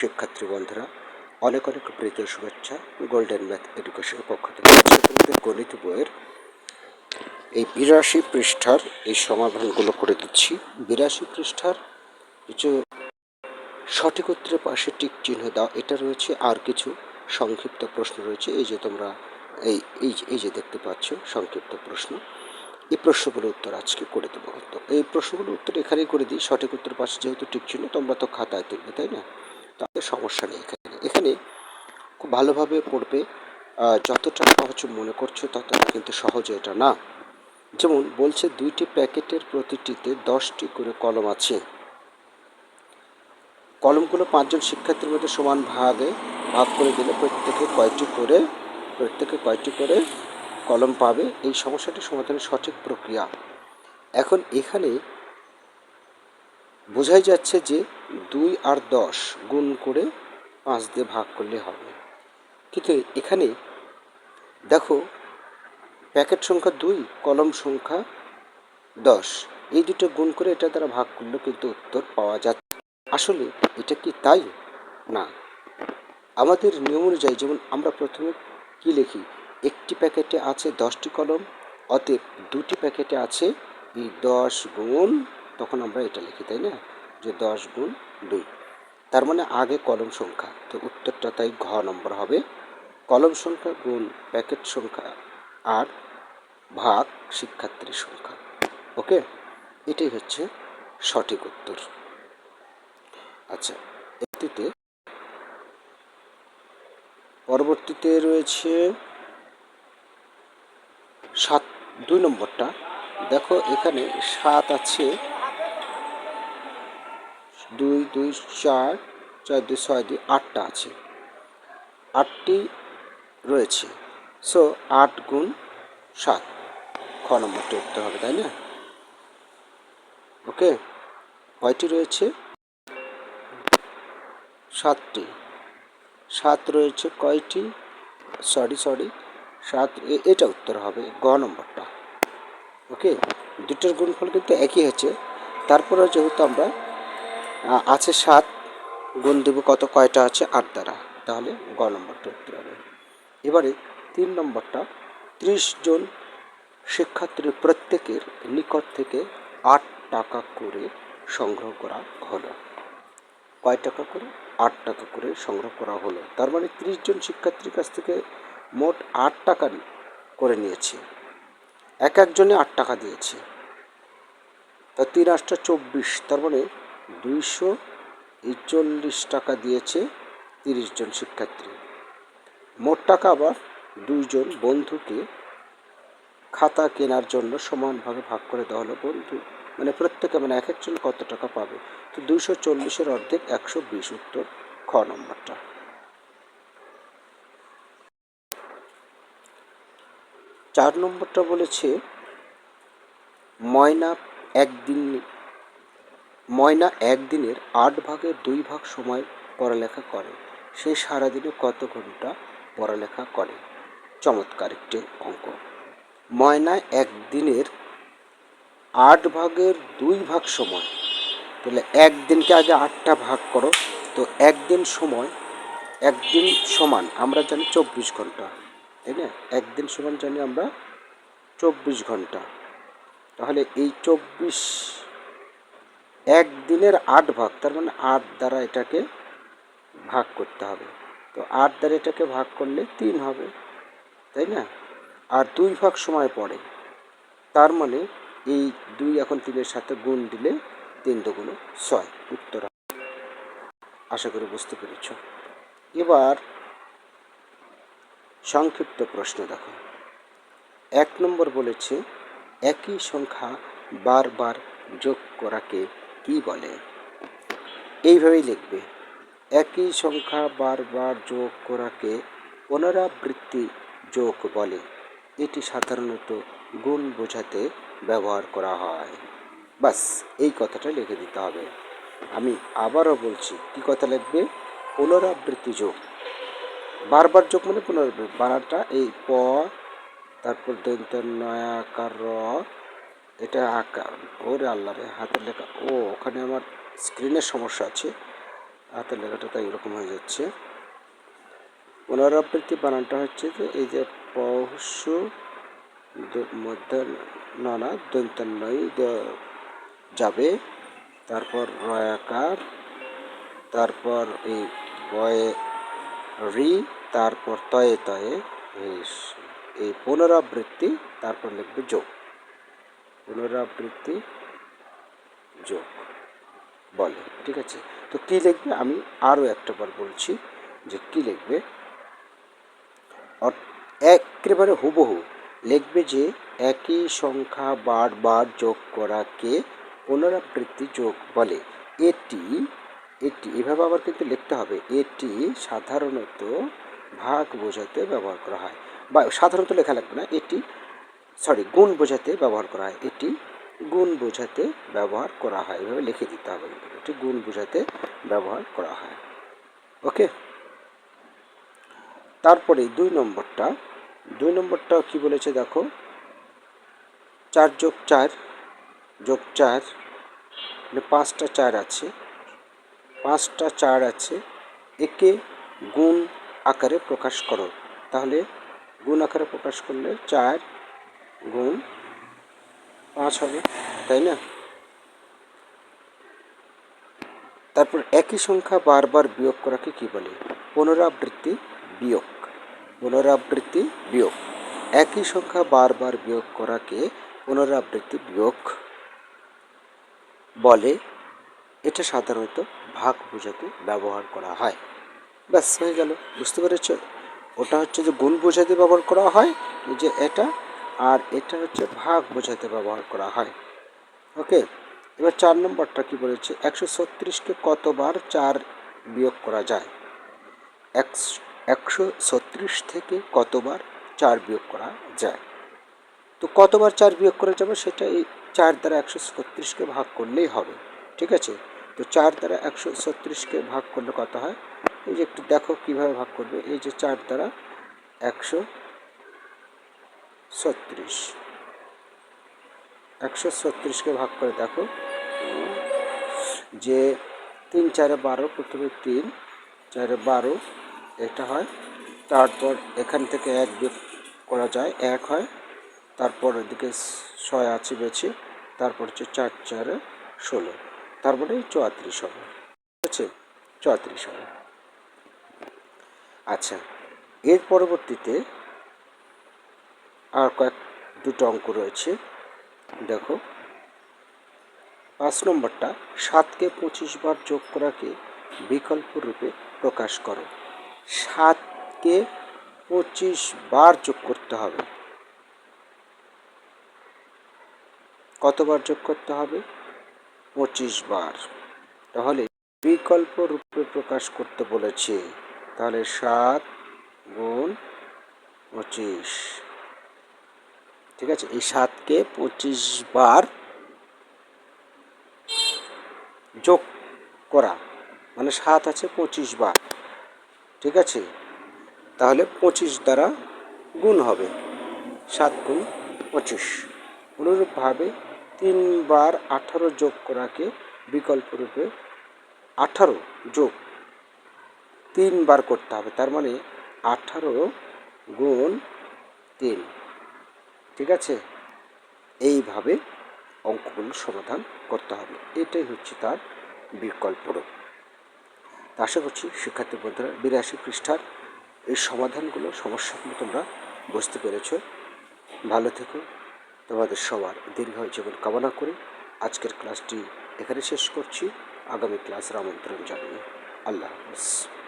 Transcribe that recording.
শিক্ষার্থী বন্ধুরা অনেক অনেক প্রীতীয় শুভেচ্ছা গোল্ডেন ম্যাথ এডুকেশনের পক্ষ থেকে গণিত বইয়ের এই বিরাশি পৃষ্ঠার এই সমাধানগুলো করে দিচ্ছি। বিরাশি পৃষ্ঠার কিছু সঠিক উত্তরের পাশে টিক চিহ্ন দাও, এটা রয়েছে আর কিছু সংক্ষিপ্ত প্রশ্ন রয়েছে। এই যে তোমরা এই এই এই যে দেখতে পাচ্ছ, সংক্ষিপ্ত প্রশ্ন। এই প্রশ্নগুলোর উত্তর আজকে করে দেবো। তো এই প্রশ্নগুলোর উত্তর এখানেই করে দিই। সঠিক উত্তর পাশে যেহেতু টিক চিহ্ন, তোমরা তো খাতায় তুলবে, তাই না? তাতে সমস্যা নেই এখানে। এখানে খুব ভালোভাবে পড়বে যতটা সহজ মনে করছ ততটা কিন্তু সহজে এটা না। যেমন বলছে দুইটি প্যাকেটের প্রতিটিতে দশটি করে কলম আছে। কলমগুলো পাঁচজন শিক্ষার্থীর মধ্যে সমান ভাগে ভাগ করে দিলে প্রত্যেকে কয়টি করে, প্রত্যেকে কয়টি করে কলম পাবে? এই সমস্যাটি সমাধানের সঠিক প্রক্রিয়া। এখন এখানে বোঝাই যাচ্ছে যে দুই আর দশ গুণ করে পাঁচ দিয়ে ভাগ করলে হবে। কিন্তু এখানে দেখো, প্যাকেট সংখ্যা দুই, কলম সংখ্যা দশ, এই দুটো গুণ করে এটা দ্বারা ভাগ করলে কিন্তু উত্তর পাওয়া যাচ্ছে। আসলে এটা কি তাই? না। আমাদের নিয়ম অনুযায়ী যেমন আমরা প্রথমে কি লিখি, একটি প্যাকেটে আছে দশটি কলম, অতএব দুটি প্যাকেটে আছে দশ গুণ তখন আমরা এটা লিখি, তাই না? যে দশ গুণ দুই। তার মানে আগে কলম সংখ্যা। তো উত্তরটা তাই ঘ নম্বর হবে। কলম সংখ্যা গুণ প্যাকেট সংখ্যা আর ভাগ শিক্ষার্থীর সংখ্যা। ওকে? এটাই হচ্ছে সঠিক উত্তর। আচ্ছা এটিতে পরবর্তীতে রয়েছে সাত, দুই নম্বরটা। দেখো এখানে সাত আছে দুই দুই, চার চার, দুই, ছয়, দুই, আটটা আছে। আটটি রয়েছে। সো আট গুণ সাত। খ নম্বরটি উঠতে হবে, তাই না? ওকে কয়টি রয়েছে? সাতটি। সাত রয়েছে কয়টি? সরি সরি সাত এটা উত্তর হবে গ নম্বরটা। ওকে দুটোর গুণফল কিন্তু একই হচ্ছে। তারপরে যেহেতু আমরা আছে সাত, গুণ দেব কত? কয়টা আছে? আট দ্বারা। তাহলে গ নম্বরটা উত্তর হবে। এবারে তিন নম্বরটা, ত্রিশ জন শিক্ষার্থীর প্রত্যেকের নিকট থেকে আট টাকা করে সংগ্রহ করা হলো। কয় টাকা করে? আট টাকা করে সংগ্রহ করা হলো। তার মানে ত্রিশ জন শিক্ষার্থীর কাছ থেকে মোট আট টাকা করে নিয়েছে। এক একজনে আট টাকা দিয়েছে। তা তিন আটটা চব্বিশ, তার মানে দুইশো একচল্লিশ টাকা দিয়েছে তিরিশ জন শিক্ষার্থী। মোট টাকা আবার দুইজন বন্ধুকে খাতা কেনার জন্য সমানভাবে ভাগ করে দেওয়া হলো। বন্ধু মানে প্রত্যেকে মানে এক একজন কত টাকা পাবে? তো দুইশো চল্লিশের অর্ধেক একশো বিশ উত্তর খ নম্বরটা। চার নম্বরটা বলেছে, ময়না একদিন ময়না একদিনের আট ভাগের দুই ভাগ সময় পড়ালেখা করে। সে সারাদিনে কত ঘণ্টা পড়ালেখা করে? চমৎকার একটি অঙ্ক। ময়না একদিনের আট ভাগের দুই ভাগ সময়। তাহলে একদিনকে আগে আটটা ভাগ করো। তো একদিন সময়, একদিন সমান, আমরা জানি চব্বিশ ঘণ্টা তাই না? একদিন সমান জানি আমরা চব্বিশ ঘণ্টা তাহলে এই চব্বিশ একদিনের আট ভাগ, তার মানে আট দ্বারা এটাকে ভাগ করতে হবে। তো আট দ্বারা এটাকে ভাগ করলে তিন হবে, তাই না? আর দুই ভাগ সময় পড়ে, তার মানে এই দুই এখন তিনের সাথে গুণ দিলে তিন দুগুণ ছয়, উত্তর। আশা করি বুঝতে পেরেছ। এবার সংক্ষিপ্ত প্রশ্ন দেখো। এক নম্বর বলেছে, একই সংখ্যা বারবার যোগ করাকে কি বলে। এইভাবেই লিখবে, একই সংখ্যা বারবার যোগ করাকে পুনরাবৃত্তি যোগ বলে। এটি সাধারণত গুণ বোঝাতে ব্যবহার করা হয়। বাস, এই কথাটা লিখে দিতে হবে। আমি আবারও বলছি, কি কথা লিখবে? পুনরাবৃত্তি যোগ। বারবার যোগ মানে পুনরাবৃত্তি, বানানটা এই প, তারপর দন্ত নয়াকার এটা আকার। ওরে আল্লাহ রে, হাতের লেখা। ও, ওখানে আমার স্ক্রিনের সমস্যা আছে। হাতের লেখাটা তাই এরকম হয়ে যাচ্ছে। পুনরাবৃত্তি বানানটা হচ্ছে যে, এই যে পশু মধ্যে নানা দন্তান্নয় যাবে। তারপর রয়াকার, তারপর এই বয়ে রি, তারপর তয়ে তয়ে এই পুনরাবৃত্তি, তারপর লিখবে যোগ। পুনরাবৃত্তি যোগ। বলে, ঠিক আছে? তো কী লিখবে? আমি আরও একটা বার বলছি যে কী লিখবে? একেবারে হুবহু লিখবে যে একই সংখ্যা বারবার যোগ করাকে পুনরাবৃত্তি যোগ বলে। এটি এটি, এভাবে আবার কিন্তু লিখতে হবে। এটি সাধারণত ভাগ বোঝাতে ব্যবহার করা হয়। বা সাধারণত লেখা লাগবে না। এটি সরি গুণ বোঝাতে ব্যবহার করা হয়। এটি গুণ বোঝাতে ব্যবহার করা হয়। এভাবে লিখে দিতে হবে। এটি গুণ বোঝাতে ব্যবহার করা হয়। ওকে তারপরে দুই নম্বরটা। দুই নম্বরটা কি বলেছে দেখো? চার যোগ চার যোগ চার মানে পাঁচটা চার আছে। পাঁচটা চার আছে। একে গুণ আকারে প্রকাশ করো। তাহলে গুণ আকারে প্রকাশ করলে চার গুণ পাঁচ হবে, তাই না? তারপর একই সংখ্যা বারবার বিয়োগ করাকে কি বলে? পুনরাবৃত্তি বিয়োগ। পুনরাবৃত্তি বিয়োগ। একই সংখ্যা বারবার বিয়োগ করাকে পুনরাবৃত্তি বিয়োগ বলে। এটা সাধারণত ভাগ বোঝাতে ব্যবহার করা হয়। ব্যাস, হয়ে গেল। বুঝতে পেরেছ? ওটা হচ্ছে যে গুণ বোঝাতে ব্যবহার করা হয় যে এটা আর এটা হচ্ছে ভাগ বোঝাতে ব্যবহার করা হয়। ওকে, এবার চার নম্বরটা কি বলেছে? একশো ছত্রিশকে কতবার চার বিয়োগ করা যায়? একশো ছত্রিশ থেকে কতবার চার বিয়োগ করা যায়? তো কতবার চার বিয়োগ করা যাবে? সেটা এই চার দ্বারা একশো ছত্রিশকে ভাগ করলেই হবে। ঠিক আছে? তো চার দ্বারা একশো ছত্রিশকে ভাগ করলে কত হয়? এই যে একটু দেখো কীভাবে ভাগ করবে। এই যে চার দ্বারা একশো ছত্রিশ। একশো ছত্রিশকে ভাগ করে দেখো। যে তিন চারে বারো, প্রথমে তিন, চারে বারো, এটা হয়। তারপর এখান থেকে এক বিয়োগ করা যায়, এক হয়। তারপর এদিকে ছয় আছে বেছে তারপর হচ্ছে চার চারে ষোলো। তারপরে চুয়াত্রিশ হবে। ঠিক আছে? চুয়াত্রিশ হবে। আচ্ছা এর পরবর্তীতে আর কয়েক দুটো অঙ্ক রয়েছে। দেখো। পাঁচ নম্বরটা, সাতকে পঁচিশ বার যোগ করাকে বিকল্প রূপে প্রকাশ করো। সাতকে পঁচিশ বার যোগ করতে হবে। কতবার যোগ করতে হবে? পঁচিশ বার। তাহলে বিকল্প রূপে প্রকাশ করতে বলেছে। তাহলে সাত গুণ পঁচিশ। ঠিক আছে? এই সাতকে পঁচিশ বার যোগ করা মানে সাত আছে পঁচিশ বার, ঠিক আছে? তাহলে পঁচিশ দ্বারা গুণ হবে সাত গুণ পঁচিশ। অনুরূপভাবে তিনবার আঠারো যোগ করাকে বিকল্প রূপে আঠারো যোগ তিনবার করতে হবে। তার মানে আঠারো গুণ তিন। ঠিক আছে? এইভাবে অঙ্কগুলো সমাধান করতে হবে। এটাই হচ্ছে তার বিকল্প রূপ আশা করছি শিক্ষার্থী বন্ধুরা বিরাশি পৃষ্ঠার এই সমাধানগুলো সমস্যাগুলো তোমরা বুঝতে পেরেছ। ভালো থেকো। তোমাদের সবার দীর্ঘ জীবন কামনা করে। আজকের ক্লাসটি এখানে শেষ করছি। আগামী ক্লাসের আমন্ত্রণ জানিয়ে আল্লাহ হাফিজ।